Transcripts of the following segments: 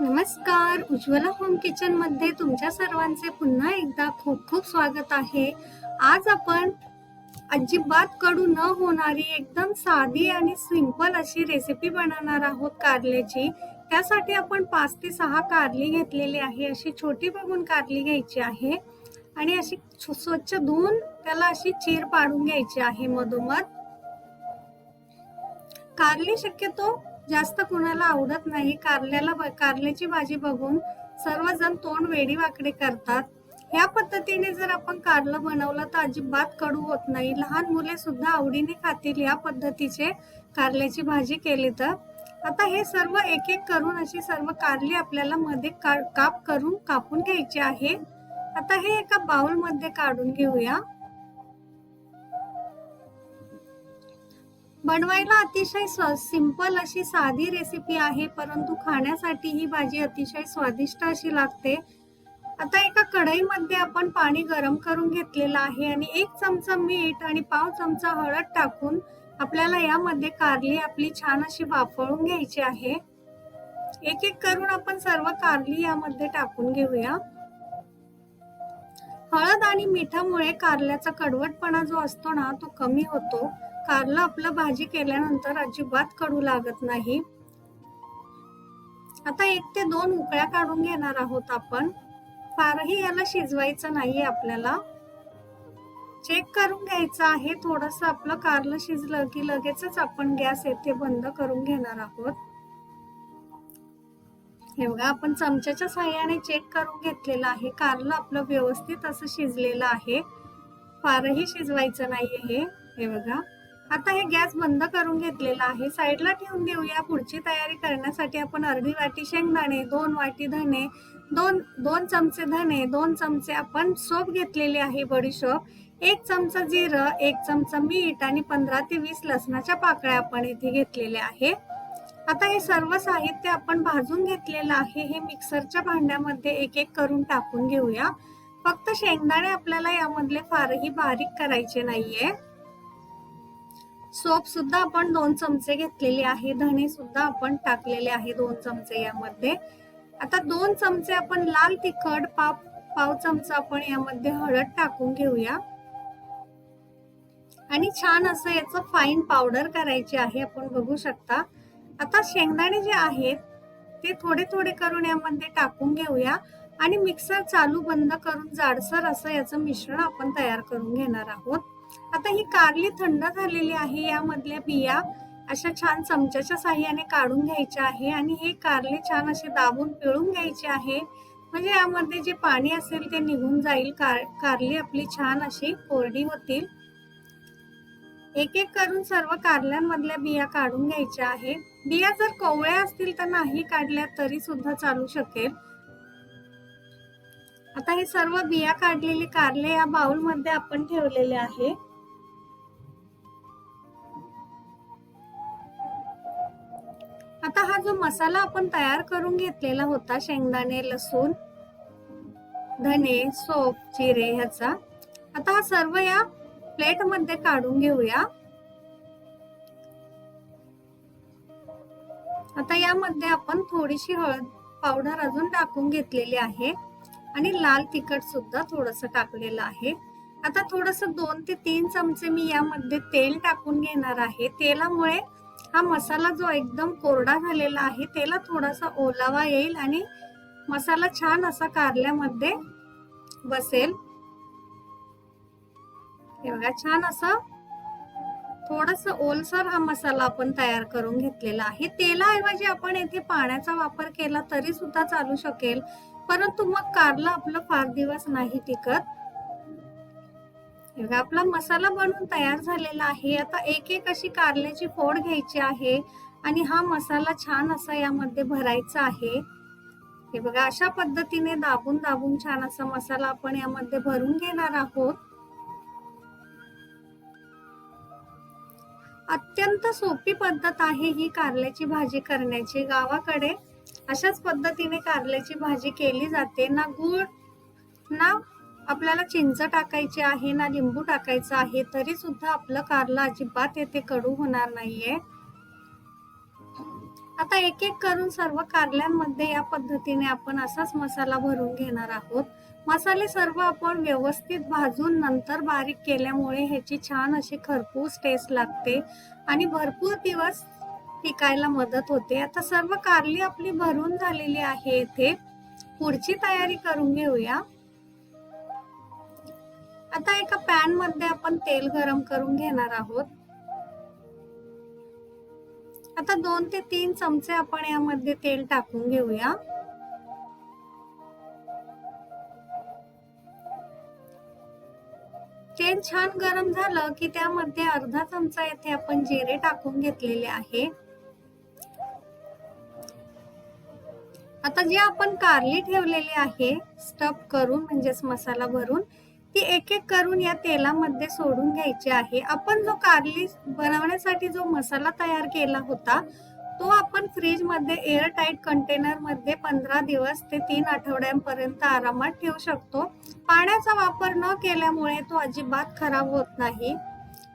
नमस्कार. उज्ज्वला होम किचनमध्ये तुमच्या सर्वांचे पुन्हा एकदा खूप खूप स्वागत आहे. आज आपण अजिबात कडू न होणारी एकदम साधी आणि सिंपल अशी रेसिपी बनवणार आहोत कारल्याची. त्यासाठी आपण पाच ते सहा कारली घेतलेली आहे. अशी छोटी बघून कारली घ्यायची आहे. आणि अशी स्वच्छ धुवून त्याला अशी चीर पाडून घ्यायची आहे मधोमध. कारली शक्यतो जास्त कुणाला आवडत नाही. कारल्याला ब- कारल्याची भाजी बघून सर्वजण तोंड वेडी वाकडे करतात. ह्या पद्धतीने जर आपण कारलं बनवलं तर अजिबात कडू होत नाही. लहान मुले सुद्धा आवडीने खातील या पद्धतीचे कारल्याची भाजी केली तर. आता हे सर्व एक एक करून अशी सर्व कारली आपल्याला मध्ये का- काप करून कापून घ्यायची आहे. आता हे एका बाउलमध्ये काढून घेऊया. बनवायला अतिशय सिंपल अशी साधी रेसिपी आहे परंतु खाण्यासाठी ही भाजी अतिशय स्वादिष्ट अशी लागते. आता एका कढईमध्ये आपण पाणी गरम करून घेतलेलं आहे आणि एक चमचा मीठ आणि पाव चमचा हळद टाकून आपल्याला यामध्ये कारली आपली छान अशी वाफळून घ्यायची आहे. एक एक करून आपण सर्व कारली यामध्ये टाकून घेऊया. हळद आणि मिठामुळे कारल्याचा कडवटपणा जो असतो ना तो कमी होतो. कारलं आपलं भाजी केल्यानंतर अजिबात कडू लागत नाही. आता एक ते दोन उकळ्या काढून घेणार आहोत आपण. फारही याला शिजवायचं नाही आपल्याला. चेक करून घ्यायचं आहे. थोडस आपलं कारलं शिजलं की लगेचच आपण गॅस येथे बंद करून घेणार आहोत. हे बघा आपण चमच्याच्या साह्याने चेक करून घेतलेलं आहे. कारलं आपलं व्यवस्थित असं शिजलेलं आहे. फारही शिजवायचं नाहीये हे. हे बघा. आता हे गॅस बंद करून घेतलेला आहे. साईडला ठेवून देऊया. पुढची तयारी करण्यासाठी आपण अर्धी वाटी शेंगदाणे दोन वाटी धणे दोन दोन चमचे धणे दोन चमचे आपण सोप घेतलेले आहे बडीशोप एक चमचा जिरं एक चमचा मीठ आणि पंधरा ते वीस लसणाच्या पाकळ्या आपण इथे घेतलेल्या आहे. आता हे सर्व साहित्य आपण भाजून घेतलेलं आहे. हे मिक्सरच्या भांड्यामध्ये एक एक करून टाकून घेऊया. फक्त शेंगदाणे आपल्याला यामधले फारही बारीक करायचे नाहीये. सोप सुद्धा आपण दोन चमचे घेतलेले आहे. धणे सुद्धा आपण टाकलेले आहे दोन चमचे यामध्ये. आता दोन चमचे आपण लाल तिखट पाव पाव चमचा आपण यामध्ये हळद टाकून घेऊया. आणि छान असं याचं फाईन पावडर करायची आहे. आपण बघू शकता. आता शेंगदाणे जे आहेत ते थोडे थोडे करून यामध्ये टाकून घेऊया. आणि मिक्सर चालू बंद करून जाडसर असं याचं मिश्रण आपण तयार करून घेणार आहोत. आता ही कारली थंड झालेली आहे यामधल्या बिया अशा छान चमच्याच्या साह्याने काढून घ्यायच्या आहे आणि हे कारले छान असे दाबून पिळून घ्यायचे आहे. म्हणजे यामध्ये जे पाणी असेल ते निघून जाईल कार कारली आपली छान अशी कोरडी होतील. एक एक करून सर्व कारल्यांमधल्या बिया काढून घ्यायच्या आहेत. बिया जर कोवळ्या असतील तर नाही काढल्या तरी सुद्धा चालू शकेल. आता हे सर्व बिया काढलेले कारले या बाउलमध्ये आपण ठेवलेले आहे. आता हा जो मसाला आपण तयार करून घेतलेला होता शेंगदाणे लसूण धने सोप जिरे ह्याचा आता हा सर्व या प्लेटमध्ये काढून घेऊया. आता यामध्ये आपण थोडीशी हळद पावडर अजून टाकून घेतलेली आहे. आणि लाल तिखट सुद्धा थोडस टाकलेलं आहे. आता थोडस दोन ते तीन चमचे मी यामध्ये तेल टाकून घेणार आहे. तेलामुळे हा मसाला जो एकदम कोरडा झालेला आहे त्याला थोडासा ओलावा येईल आणि मसाला छान असा कारल्यामध्ये बसेल. हे बघा छान असं थोडासा ओलसर हा मसाला आपण तयार करून घेतलेला आहे. तेलाऐवजी आपण येथे पाण्याचा वापर केला तरी सुद्धा चालू शकेल. परंतु मग कारला आपलं फार दिवस नाही टिकत. बघा, आपला मसाला बनवून तयार झालेला आहे. आता एक एक अशी कारल्याची फोड घ्यायची आहे आणि हा मसाला छान असा यामध्ये भरायचा आहे. हे बघा अशा पद्धतीने दाबून दाबून छान असा मसाला आपण यामध्ये भरून घेणार आहोत. अत्यंत सोपी पद्धत आहे ही कारल्याची भाजी करण्याची. गावाकडे अशाच पद्धतीने कारल्याची भाजी केली जाते. ना गुळ ना आपल्याला चिंच टाकायची आहे ना लिंबू टाकायचं आहे तरी सुद्धा आपलं कारलं अजिबात येथे कडू होणार नाहीये. आता एक एक करून सर्व कारल्यांमध्ये या पद्धतीने आपण असाच मसाला भरून घेणार आहोत. मसाले सर्व आपण व्यवस्थित भाजून नंतर बारीक केल्यामुळे ह्याची छान अशी खरपूस टेस्ट लागते आणि भरपूर दिवस टिकायला मदत होते. आता सर्व कारली आपली भरून झालेली आहे इथे. पुढची तयारी करून घेऊया. आता एका पॅनमध्ये आपण तेल गरम करून घेणार आहोत. आता दोन ते तीन चमचे आपण यामध्ये तेल टाकून घेऊया. तेल छान गरम झालं की त्यामध्ये अर्धा चमचा येथे आपण जिरे टाकून घेतलेले आहे. आता जे आपण कारली ठेवलेली आहे स्टफ करून म्हणजेच मसाला भरून ती एक एक करून या तेलामध्ये सोडून घ्यायची आहे. आपण जो कारली बनवण्यासाठी जो मसाला तयार केला होता तो आपण फ्रीजमध्ये एअरटाईट कंटेनरमध्ये पंधरा दिवस ते तीन आठवड्यांपर्यंत आरामात ठेवू शकतो. पाण्याचा वापर न केल्यामुळे तो अजिबात खराब होत नाही.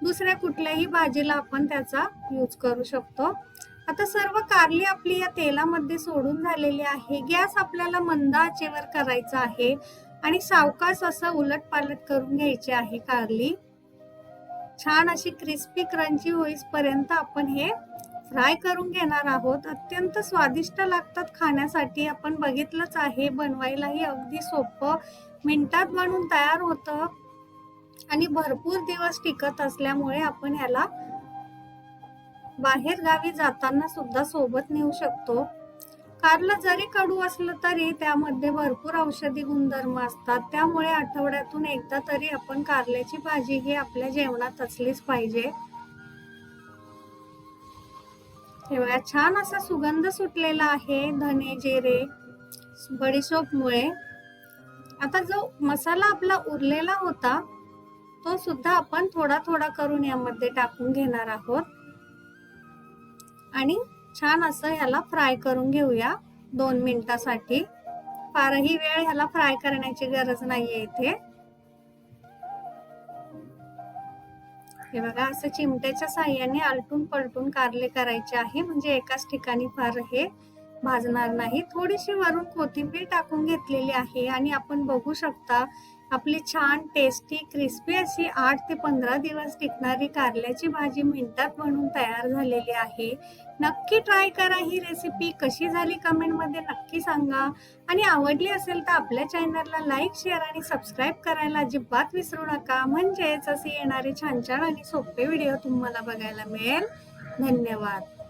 दुसऱ्या कुठल्याही भाजीला आपण त्याचा यूज करू शकतो. आता सर्व कारली आपली या तेलामध्ये सोडून झालेली आहे. गॅस आपल्याला मंद आचेवर करायचा आहे. आणि सावकाश असं उलट पालट करून घ्यायची आहे कारली. छान अशी क्रिस्पी क्रंची होईपर्यंत आपण हे फ्राय करून घेणार आहोत. अत्यंत स्वादिष्ट लागतात खाण्यासाठी. आपण बघितलंच आहे बनवायलाही अगदी सोपं. मिनिटात बनून तयार होतं. आणि भरपूर दिवस टिकत असल्यामुळे आपण ह्याला बाहेर गावी जाताना सुद्धा सोबत नेऊ शकतो. कारलं जरी कडू असलं तरी त्यामध्ये भरपूर औषधी गुणधर्म असतात. त्यामुळे आठवड्यातून एकदा तरी आपण कारल्याची भाजी ही आपल्या जेवणात असलीच पाहिजे. तेव्हा छान असा सुगंध सुटलेला आहे धने जिरे बडीशोपमुळे. आता जो मसाला आपला उरलेला होता तो सुद्धा आपण थोडा थोडा करून यामध्ये टाकून घेणार आहोत. आणि छान असं ह्याला फ्राय करून घेऊया दोन मिनिटासाठी. फारही वेळ ह्याला फ्राय करण्याची गरज नाहीये इथे. हे बघा असं चिमट्याच्या साह्याने आलटून पलटून कारले करायचे आहे. म्हणजे एकाच ठिकाणी फार हे भाजणार नाही. थोडीशी वरून कोथिंबीर टाकून घेतलेली आहे आणि आपण बघू शकता आपली छान टेस्टी क्रिस्पी अशी आठ ते पंधरा दिवस टिकणारी कारल्याची भाजी मिनिटात बनवून तयार झालेली आहे. नक्की ट्राय करा ही रेसिपी कशी झाली कमेंटमध्ये नक्की सांगा. आणि आवडली असेल तर आपल्या चॅनलला लाईक शेअर आणि सबस्क्राईब करायला अजिबात विसरू नका. म्हणजेच असे येणारे छान छान आणि सोपे व्हिडिओ तुम्हाला बघायला मिळेल. धन्यवाद.